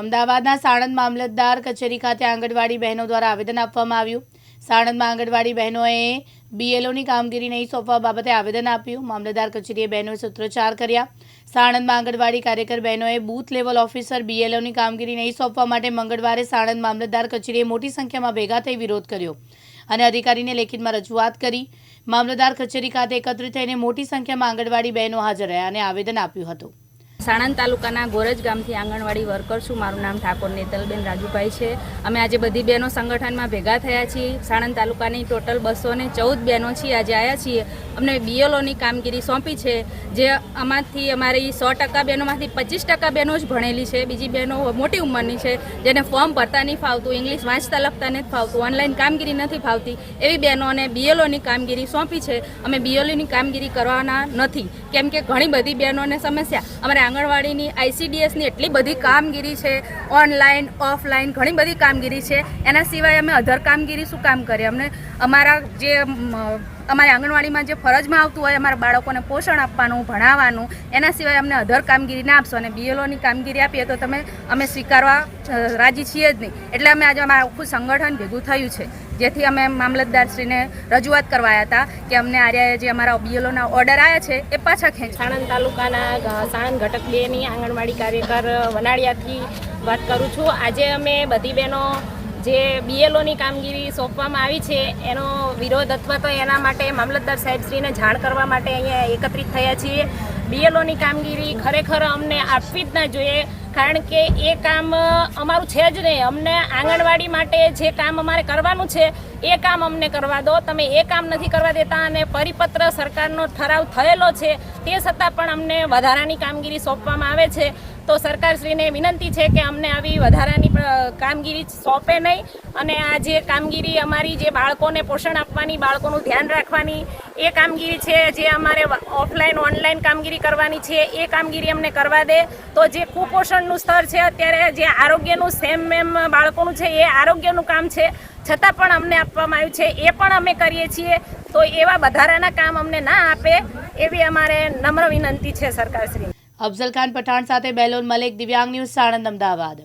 અમદાવાદના સાણંદ મામલતદાર કચેરી ખાતે આંગણવાડી બહેનો દ્વારા આવેદન આપવામાં આવ્યું. સાણંદમાં આંગણવાડી બહેનોએ બીએલઓની કામગીરી નહીં સોંપવા બાબતે આવેદન આપ્યું. મામલતદાર કચેરીએ બહેનોએ સૂત્રોચ્ચાર કર્યા. સાણંદમાં આંગણવાડી કાર્યકર બહેનોએ બૂથ લેવલ ઓફિસર બીએલઓની કામગીરી નહીં સોંપવા માટે મંગળવારે સાણંદ મામલતદાર કચેરીએ મોટી સંખ્યામાં ભેગા થઈ વિરોધ કર્યો અને અધિકારીને લેખિતમાં રજૂઆત કરી. મામલતદાર કચેરી ખાતે એકત્રિત થઈને મોટી સંખ્યામાં આંગણવાડી બહેનો હાજર રહ્યા અને આવેદન આપ્યું હતું. સાણંદ તાલુકાના ગોરજ ગામથી આંગણવાડી વર્કર છું. મારું નામ ઠાકોર નેતલબેન રાજુભાઈ છે. અમે આજે બધી બહેનો સંગઠનમાં ભેગા થયા છીએ. સાણંદ તાલુકાની ટોટલ બસો ને ચૌદ બહેનો છીએ. આજે આવ્યા છીએ. અમને બીએલઓની કામગીરી સોંપી છે, જે આમાંથી અમારી સો ટકા બહેનોમાંથી પચીસ ટકા બહેનો જ ભણેલી છે. બીજી બહેનો મોટી ઉંમરની છે, જેને ફોર્મ ભરતા નહીં ફાવતું, ઇંગ્લિશ વાંચતા લખતા નથી ફાવતું, ઓનલાઈન કામગીરી નથી ફાવતી. એવી બહેનોને બીએલઓની કામગીરી સોંપી છે. અમે બીએલઓની કામગીરી કરવાના નથી. કેમ કે ઘણી બધી બહેનોને સમસ્યા. અમારે આંગણવાડીની આઈસીડીએસની એટલી બધી કામગીરી છે, ઓનલાઈન, ઓફલાઈન ઘણી બધી કામગીરી છે. એના સિવાય અમે અધર કામગીરી શું કામ કરીએ? અમને અમારા જે અમારી આંગણવાડીમાં જે ફરજમાં આવતું હોય, અમારા બાળકોને પોષણ આપવાનું, ભણાવવાનું, એના સિવાય અમને અધર કામગીરી ના આપશો અને બીએલઓની કામગીરી આપીએ તો તમે, અમે સ્વીકારવા રાજી છીએ જ નહીં. એટલે અમે આજે અમારું આખું સંગઠન ભેગું થયું છે. જેથી અમે મામલતદારશ્રીને રજૂઆત કરવા આવ્યા હતા કે અમને આર્યાએ જે અમારા બીએલઓના ઓર્ડર આવ્યા છે, એ પાછા ખેંચ. સાણંદ તાલુકાના સાણંદ ઘટક બેની આંગણવાડી કાર્યકર વનાળિયાથી વાત કરું છું. આજે અમે બધી બહેનો જે બીએલઓની કામગીરી સોંપવામાં આવી છે, એનો વિરોધ અથવા તો એના માટે મામલતદાર સાહેબશ્રીને જાણ કરવા માટે અહીંયા એકત્રિત થયા છીએ. બીએલઓની કામગીરી ખરેખર અમને આપવી જ ના જોઈએ, કારણ કે એ કામ અમારું છે જ નહીં. અમને આંગણવાડી માટે જે કામ અમારે કરવાનું છે, એ કામ અમને કરવા દો. તમે એ કામ નથી કરવા દેતા અને પરિપત્ર સરકારનો ઠરાવ થયેલો છે, તે છતાં પણ અમને વધારાની કામગીરી સોંપવામાં આવે છે. તો સરકારશ્રીને વિનંતી છે કે અમને આવી વધારાની કામગીરી સોંપે નહીં. અને આ જે કામગીરી અમારી જે બાળકોને પોષણ આપવાની, બાળકોનું ધ્યાન રાખવાની, એ કામગીરી છે, જે અમારે ઓફલાઈન, ઓનલાઈન કામગીરી કરવાની છે, એ કામગીરી અમને કરવા દે. તો જે કુપોષણનું સ્તર છે, અત્યારે જે આરોગ્યનું સેમ મેમ બાળકોનું છે, એ આરોગ્યનું કામ છે. છતાં પણ અમને આપવામાં આવ્યું છે, એ પણ અમે કરીએ છીએ. તો એવા વધારાના કામ અમને ના આપે, એવી અમારે નમ્ર વિનંતી છે સરકારશ્રી અફઝલ ખાન પઠાણ સાથે બેલોન મલિક દિવ્યાંગ ન્યૂઝ સાણંદ અમદાવાદ.